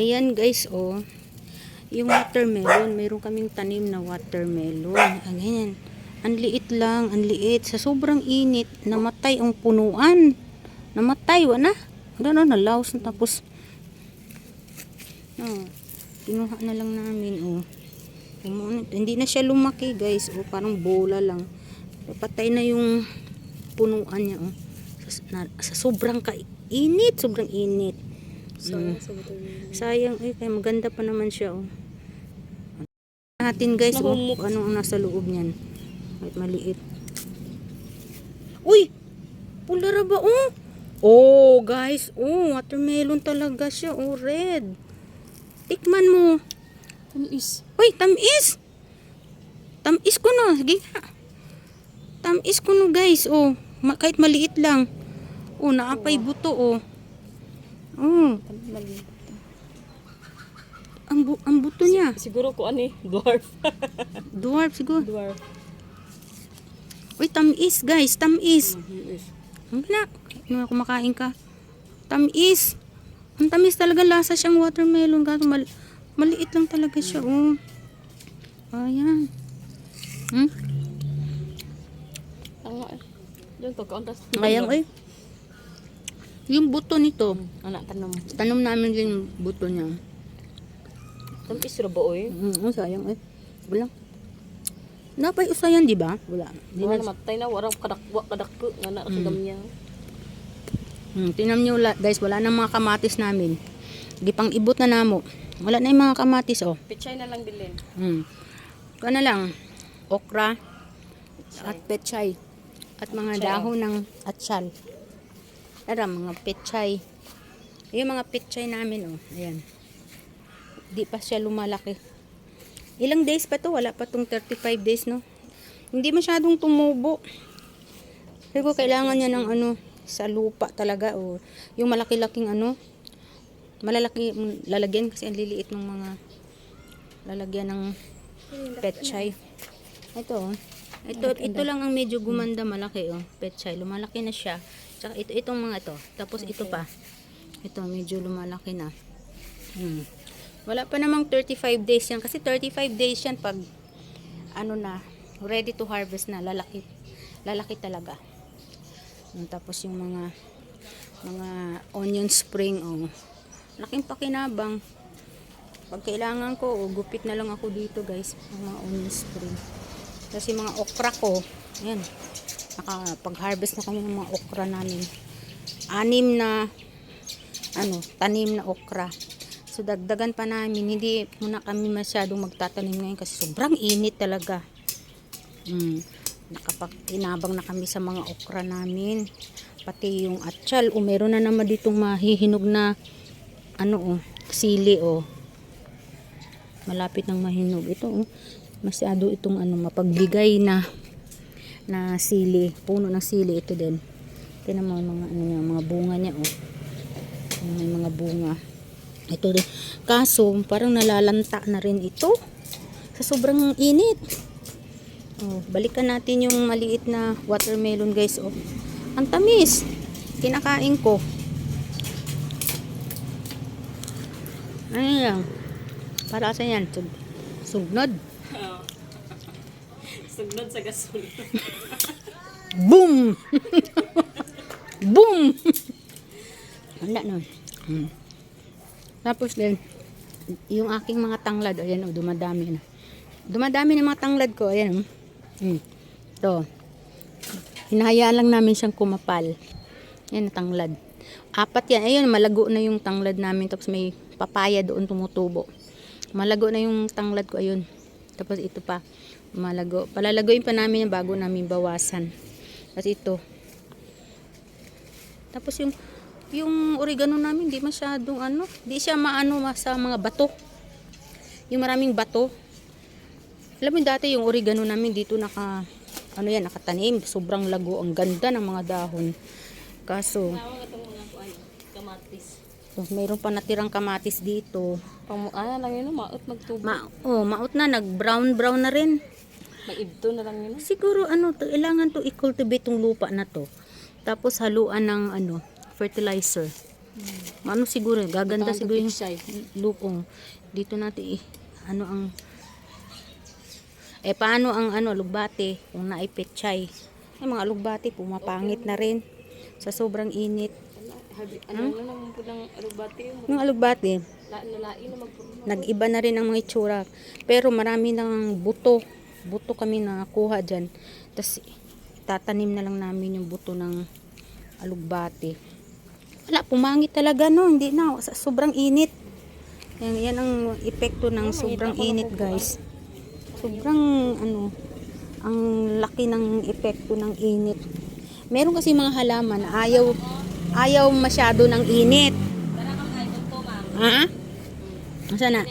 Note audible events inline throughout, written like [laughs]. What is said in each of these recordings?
Ayan guys, oh. Yung watermelon, meron kaming tanim na watermelon. Ayan. Ang liit lang, ang liit. Sa sobrang init, namatay ang punuan. Namatay, wala na. Ano, nalaos na tapos. Oh, kinuha na lang namin, oh. Kumunit. Hindi na siya lumaki, guys. Oh, parang bola lang. Patay na yung punuan niya, oh. Sa, na, sa sobrang kainit, sobrang init. Mm. Sayang, eh, kaya maganda pa naman siya, oh. Natin, guys, oh, kung ano ang nasa loob niyan. Kahit maliit. Uy! Pulara ba, oh? Oh, guys, oh, watermelon talaga siya, oh, red. Tikman mo. Tamis. Uy, tamis! Tamis ko no, sige nga. Tamis ko no, guys, oh. Ma- kahit maliit lang. Oh, naapay buto, oh. Oh, ang, bu- ang buto niya. Siguro ko ano eh, dwarf. [laughs] Dwarf siguro. dwarf. Uy, tamis, guys, tamis. Yes. Ang na, ano kumakain ka? Tamis. Ang tamis talaga lasa siyang watermelon. Kaso mal maliit lang talaga siya, oh. Ayan. Hmm? Tama eh. To, kauntas. Ayan, eh. Yung buto nito, Anak, tanong. tanom namin din yung buto niya. Tamis ra ba oy? Mm, oh, sayang eh. Wala. Napay usayan, di ba? Wala. Di Wala na, matay na, warang kadakwa, kadakpo, nga na mm. niya. hmm, tinan nyo la- guys, wala nang mga kamatis namin. Gipang ibot na namo. Wala na yung mga kamatis, oh. Pichay na lang bilin. Hmm. Kano lang, okra, at pechay. At mga Pechay, dahon ng atsal. Tara, mga pechay. Yung mga pechay namin, oh. Ayan. Di pa siya lumalaki. Ilang days pa to? Wala pa tong 35 days, no? Hindi masyadong tumubo. Pero kailangan niya ng ano, sa lupa talaga, o yung malaki-laking ano, malalaki, mm, lalagyan kasi ang liliit ng mga lalagyan ng petchay. Ito, oh. Ito, ito lang ang medyo gumanda malaki, oh. Petchay. Lumalaki na siya. Tsaka ito, itong mga to. Tapos ito pa. Ito, medyo lumalaki na. Hmm. Wala pa namang 35 days yan. Kasi 35 days yan pag, ano na, ready to harvest na. Lalaki. Lalaki talaga. Hmm, Tapos yung mga, mga onion spring, oh. Laking pakinabang. Pag kailangan ko, oh, gupit na lang ako dito guys. Mga onion spring. Kasi mga okra ko, ayan, nakapag-harvest na kami ng mga okra namin. Anim na, ano, tanim na okra. So, dagdagan pa namin. Hindi muna kami masyadong magtatanim ngayon kasi sobrang init talaga. Mm. Nakapag-inabang na kami sa mga okra namin. Pati yung atsyal. O, meron na naman ditong mahihinog na, ano, oh, sili, oh malapit ng mahinog ito oh. Masyado itong ano mapagbigay na na sili. Puno ng sili ito din. Tingnan mo mga ano niya, mga bunga niya oh. May mga bunga. Ito din. Kaso parang nalalanta na rin ito. Sa sobrang init. Oh, balikan natin yung maliit na watermelon guys oh. Ang tamis. Kinakain ko. Ano lang para sa yan. Sug sugnod Sugnod sa gasol. Boom! Boom! Wala nun. Hmm. Tapos din, yung aking mga tanglad, ayan o, dumadami na. Dumadami na mga tanglad ko, ayan o. Hmm. Ito. Hinahayaan lang namin siyang kumapal. Yan ang tanglad. Apat yan. Ayun, malago na yung tanglad namin. Tapos may papaya doon tumutubo. Malago na yung tanglad ko, ayun. Tapos ito pa, malago. Palalagoyin pa namin yan bago namin bawasan. Tapos ito. Tapos yung yung oregano namin di masyadong ano, di siya maano ma- sa mga bato. Yung maraming bato. Alam mo dati yung oregano namin dito naka ano yan, nakatanim, sobrang lago, ang ganda ng mga dahon. Kaso, Tawag itong mga kuan, kamatis. Oh, mayroon pa natirang kamatis dito. Pang ano lang yun, maot magtubo. Ma oh, maot na, nag-brown brown na rin. May ibto na lang yun. Siguro ano, to, kailangan to i-cultivate tong lupa na to. Tapos haluan ng ano, fertilizer. Ano siguro, gaganda Ito siguro yung lupong. Dito natin eh, ano ang eh paano ang ano lugbate kung naipetchay. Ay mga lugbate pumapangit na rin sa sobrang init. Ano, habi- ano ano naman po ng alubati mo. Yung alugbate, La, nalain na magpuro. nag-iba na rin ang mga itsura. Pero marami ng buto. Buto kami nakakuha dyan. Tapos tatanim na lang namin yung buto ng alugbate. Wala, pumangit talaga no. Hindi na. Sobrang init. Yan, yan ang epekto ng sobrang init guys. Sobrang ano, ang laki ng epekto ng init. Meron kasi mga halaman na ayaw, ayaw masyado ng init. Ha? Asa na?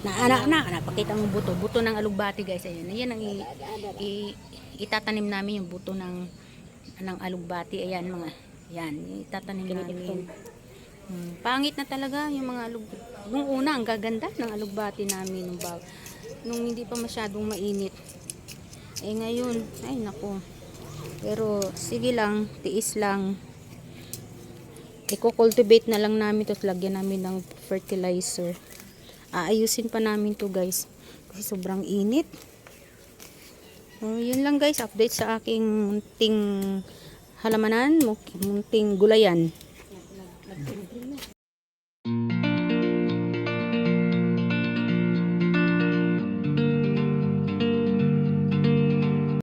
Na, anak, na, napakita mo buto. Buto ng alugbati guys. Ayan. Ayan ang i, i- itatanim namin yung buto ng ng alugbati. Ayan mga, yan. Itatanim namin. Hmm, pangit na talaga yung mga alug... Nung una, ang gaganda ng alugbati namin. Nung, bag, nung hindi pa masyadong mainit. Eh ngayon, ay nako. Pero sige lang, tiis lang. Iko-cultivate na lang namin to lagyan namin ng fertilizer. Aayusin pa namin to guys. Kasi sobrang init. So, yun lang guys, update sa aking munting halamanan, munting gulayan.